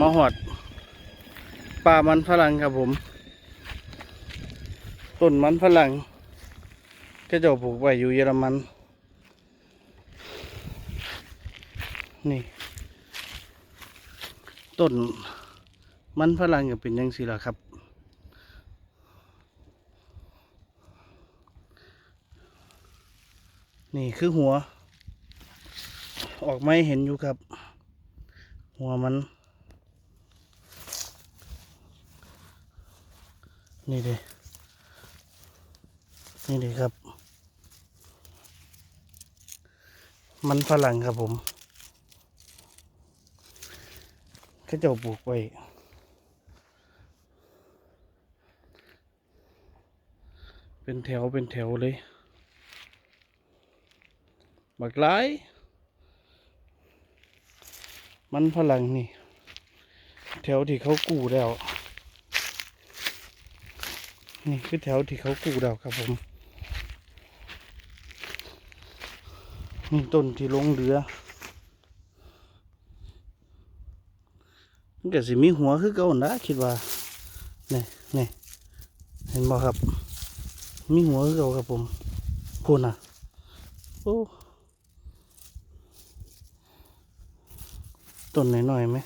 มาหอดป่ามันฝรั่งครับผม ต้นมันฝรั่งก็จะปลูกไว้อยู่เยอรมัน นี่ ต้นมันฝรั่งก็เป็นยังสิล่ะครับนี่คือหัว ออกไม่เห็นอยู่ครับ หัวมัน นี่เด้นี่เด้ครับ มันฝรั่งครับผมเข้าจ้าปลูกไว้เป็นแถวเป็นแถวเลย บักหลมันฝรั่งนี่ แถวที่เขากู้แล้ว นี่คือแถวที่เขากู้แล้วครับผมนี่ต้นที่ลงเรือมันก็สิมีหัวคือเก่านะคิดว่านี่นี่เห็นบ่ครับ มีหัวคือเก่าครับผมพูดนะโอ้ต้นหน่อยๆไหม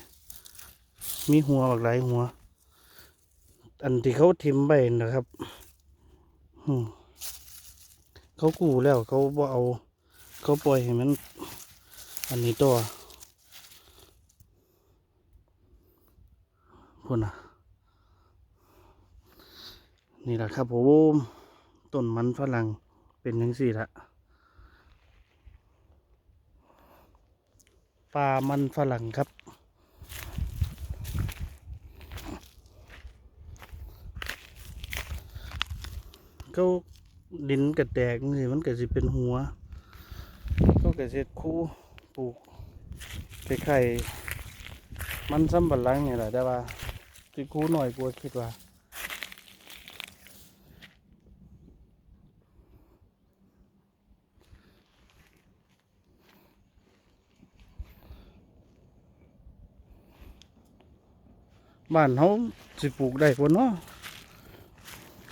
มีหัวบักหลายหัว อันที่เขาทิมไปนะครับเขากู้แล้วเขาบ่เอา เขาปล่อยให้มัน อันนี้ตัวพุ่นนะนี่แหละครับผมต้นมันฝรั่งเป็นยังสี่ละปลามันฝรั่งครับ เขาดินกระแตกนี่มันก็สิเป็นหัวก็เกษตรคูปลูกไข่มันซ้ำบันลังนี่แหละแต่ว่าสิคูหน่อยกลัวคิดว่าบ้านเขาสิปลูกได้ปนเนาะ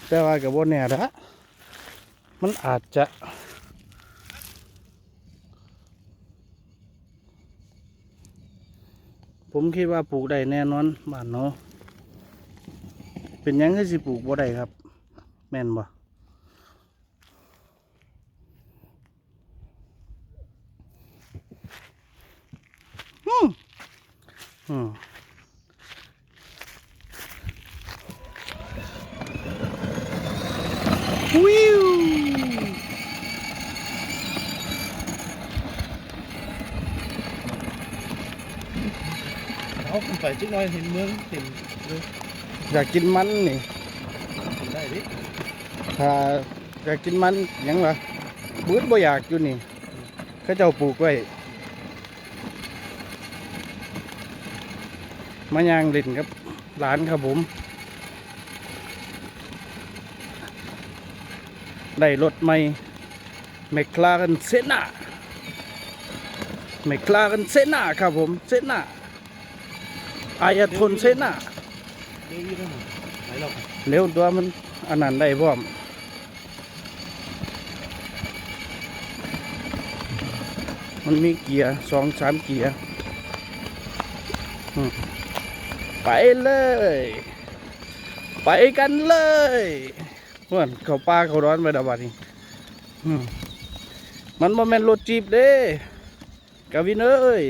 แต่ว่ากับว่าแน่ละมันอาจจะผมคิดว่าปลูกได้แน่นอนบ้านเนาะเป็นยังให้สิปลูกบ่ได้ครับ แม่นบ่อืมอืม วิวเอาขึ้นไปจักหน่อยเห็นเมืองเห็นเลยอยากกินมันนี่เห็นได้ดิถ้าอยากกินมันหยังวะบืดบ่อยากอยู่นี่เขาเจ้าปลูกไว้มายางเล่นครับหลานครับผม ได้รถใหม่เมคลากันเซน่าเมคลากันเซน่าครับผมเซน่าอายาทนเซน่าเดี๋ยวอยู่ได้หมดไหนหรอกเร็วตัวมันอันนั้นได้พร้อมมันมีเกียร์สองสามเกียร์ไปเลย ไปกันเลย เพื่อนเขาป้าเขาร้อนไปดับบัดนี้มันบ่แม่นรถจีบเด้กาวินเอ้ย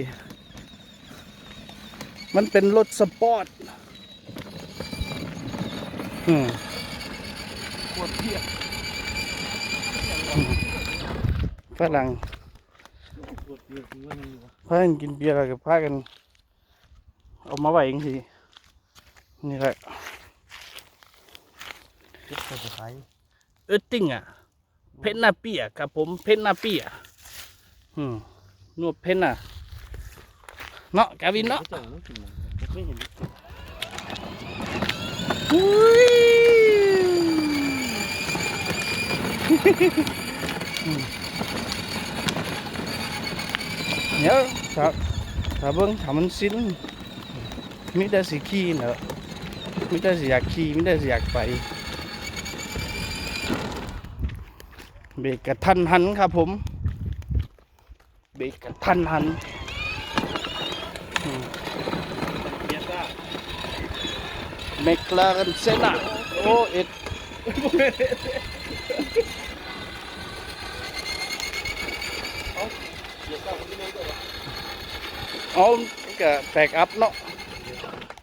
มันเป็นรถสปอร์ตอืมปวดเพียฝรั่งปวดเพียบคือว่ามันกันกินเบียร์แล้วก็พากัน เอามาไว้เองสินี่แหละ เจ็บไปสุดท้ายเออติ้งอะ เพนนาเปียครับผมเพนนาเปียอืมนวดเพนน่ะเนาะกาวินเนาะเจ้าไม่กินมันไม่เห็นอุ้ยอืมเดี๋ยวถ้าถ้าเบิ่งถ้ามันสิ้นมิแต่สิขี่เนอะมิแต่สิอยากขี่มิแต่สิอยากไป เบรกกระทันหันครับผม เบรกกระทันหันอืมเบียซ่าเมกลาเรนเซนาโอเอ็ดเบียซ่าคนที่ไม่ได้หรอเอาก็แตกอัพเนาะ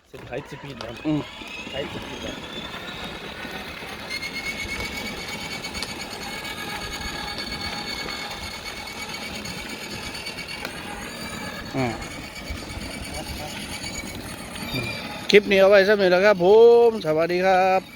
เส้นไทยสปีดแล้วอืมไทยสปีดแล้ว อ่า คลิปนี้เอาไว้สักหน่อยแล้วครับผม สวัสดีครับ